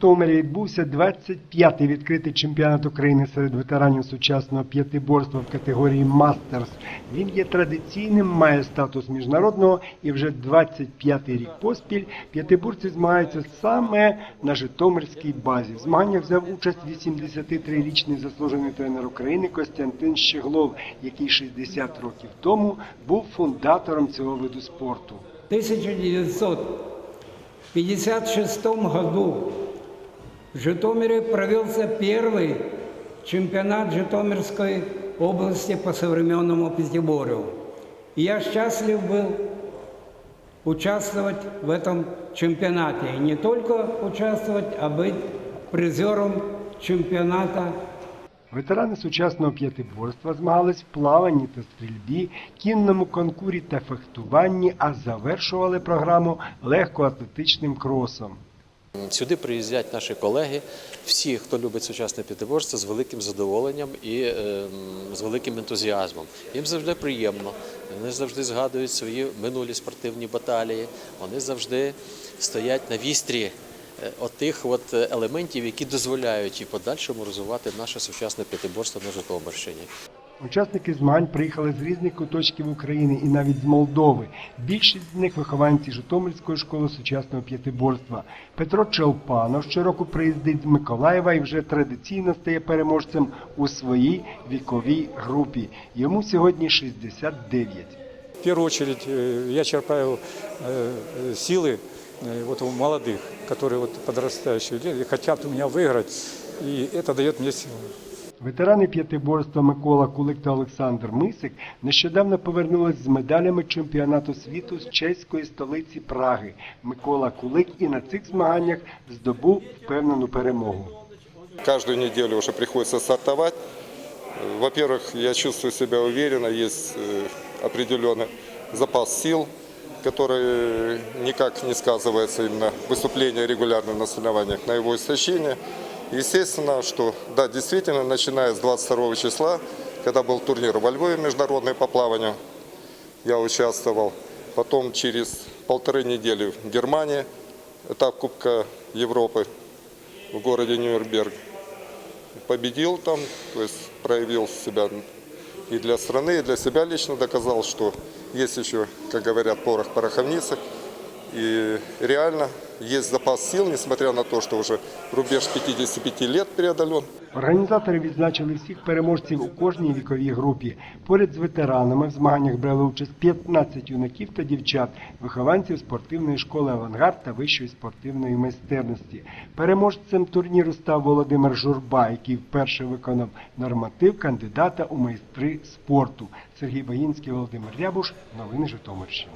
Житомирі відбувся 25-й відкритий чемпіонат України серед ветеранів сучасного п'ятиборства в категорії Мастерс. Він є традиційним, має статус міжнародного і вже 25-й рік поспіль п'ятиборці змагаються саме на Житомирській базі. В змаганнях взяв участь 83-річний заслужений тренер України Костянтин Щеглов, який 60 років тому був фундатором цього виду спорту. В 1956 году в Житомире провелся первый чемпионат Житомирской области по современному пятиборью. И я счастлив был участвовать в этом чемпионате. И не только участвовать, а быть призером чемпионата Ветерани сучасного п'ятиборства змагались в плаванні та стрільбі, кінному конкурі та фехтуванні, а завершували програму легкоатлетичним кросом. Сюди приїздять наші колеги, всі, хто любить сучасне п'ятиборство, з великим задоволенням і е, з великим ентузіазмом. Їм завжди приємно. Вони завжди згадують свої минулі спортивні баталії. Вони завжди стоять на вістрі е, отих от елементів, які дозволяють і подальшому розвивати наше сучасне п'ятиборство на Житомирщині. Учасники змагань приїхали з різних куточків України і навіть з Молдови. Більшість з них вихованці Житомирської школи сучасного п'ятиборства. Петро Челпанов щороку приїздить з Миколаєва і вже традиційно стає переможцем у своїй віковій групі. Йому сьогодні 69. В первую очередь э, я черпаю э, э, силы э, вот у молодых, которые вот подрастающие люди хотят у меня выиграть, и это дает мне силы. Ветерани п'ятиборства Микола Кулик та Олександр Мисик нещодавно повернулись з медалями чемпіонату світу з чеської столиці Праги. Микола Кулик і на цих змаганнях здобув впевнену перемогу. Каждую неделю уже приходится стартовать. Э, Во-первых, я чувствую себя уверенно, есть э, определенный запас сил, который никак не сказывается именно выступление регулярно на соревнованиях, на его истощение. Естественно, что да, действительно, начиная с 22 числа, когда был турнир во Львове международный по плаванию, я участвовал. Потом через полторы недели в Германии, этап Кубка Европы в городе Нюрнберг победил там, то есть проявил себя и для страны, и для себя лично доказал, что есть еще, как говорят, порох в пороховнице. И реально есть запас сил, несмотря на то, что уже рубеж 55 лет преодолен. Організатори відзначили всіх переможців у кожній віковій групі. Поряд з ветеранами в змаганнях брали участь 15 юнаків та дівчат, вихованців спортивної школи Авангард та вищої спортивної майстерності. Переможцем турніру став Володимир Журба, який вперше виконав норматив кандидата у майстри спорту. Сергій Багінський, Володимир Рябуш. Новини Житомирщини.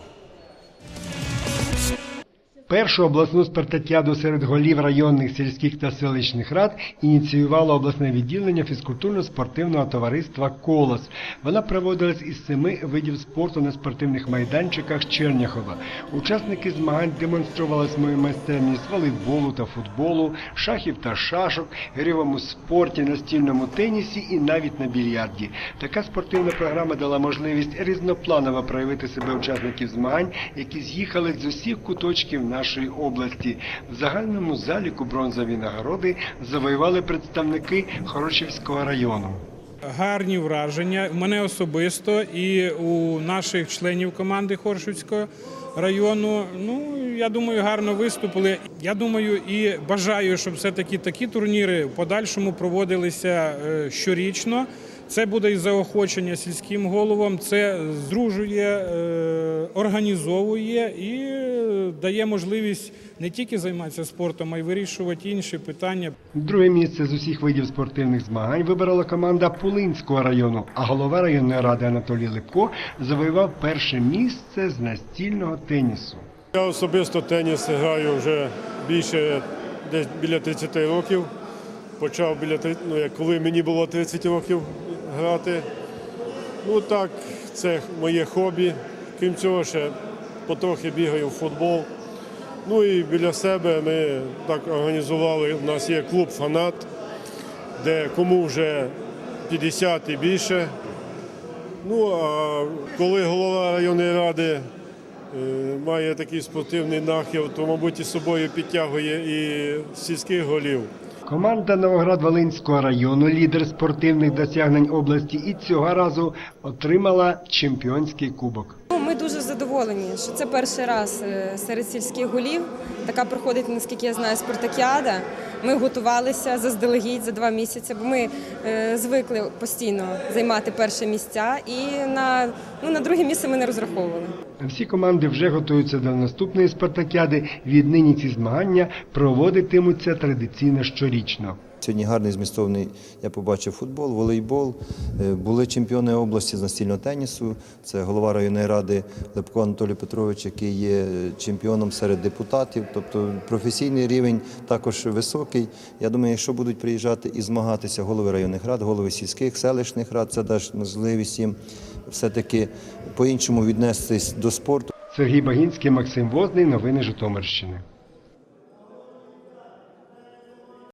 Першу обласну спартакіаду серед голів районних сільських та селищних рад ініціювало обласне відділення фізкультурно-спортивного товариства Колос. Вона проводилась із семи видів спорту на спортивних майданчиках Черняхова. Учасники змагань демонстрували свою майстерність волейболу та футболу, шахів та шашок, грівому спорті, настільному тенісі і навіть на більярді. Така спортивна програма дала можливість різнопланово проявити себе учасників змагань, які з'їхали з усіх куточків нашої області. В загальному заліку бронзові нагороди завоювали представники Хорошівського району. Гарні враження мене особисто і у наших членів команди Хоршівського району. Ну я думаю, гарно виступили. Я думаю і бажаю, щоб все-таки такі турніри в подальшому проводилися е, щорічно. Це буде і заохочення сільським головам, це здружує, е, організовує і дає можливість не тільки займатися спортом, а й вирішувати інші питання. Друге місце з усіх видів спортивних змагань вибрала команда Пулинського району, а голова районної ради Анатолій Липко завоював перше місце з настільного тенісу. Я особисто теніс граю вже більше десь біля 30 років. Почав біля три- ну, як коли мені було 30 років грати. Ну так, це моє хобі. Крім цього, ще потрохи бігаю в футбол. Ну і біля себе ми так організували. У нас є клуб Фанат, де кому вже 50 і більше. Ну а коли голова районної ради е, має такий спортивний нахил, то, мабуть, і собою підтягує і сільських голів. Команда Новоград-Волинського району, лідер спортивних досягнень області, і цього разу отримала чемпіонський кубок. Ну, Ми дуже задоволені, що це перший раз е, серед сільських голів. Така проходить, наскільки я знаю, спартакіада. Ми готувалися заздалегідь за два місяці, бо ми е, звикли постійно займати перше місця, і на, ну, на друге місце ми не розраховували. Всі команди вже готуються до наступної спартакіади. Віднині ці змагання проводитимуться традиційно щорічно. Сьогодні гарний змістовний, я побачив футбол, волейбол. Е, Були чемпіони області з настільного тенісу. Це голова районної ради Лепко Анатолій Петрович, який є чемпіоном серед депутатів. Тобто професійний рівень також високий. Я думаю, якщо будуть приїжджати і змагатися голови районних рад, голови сільських, селищних рад, це дасть можливість їм все-таки по-іншому віднестись до спорту. Сергій Багінський, Максим Возний. Новини Житомирщини.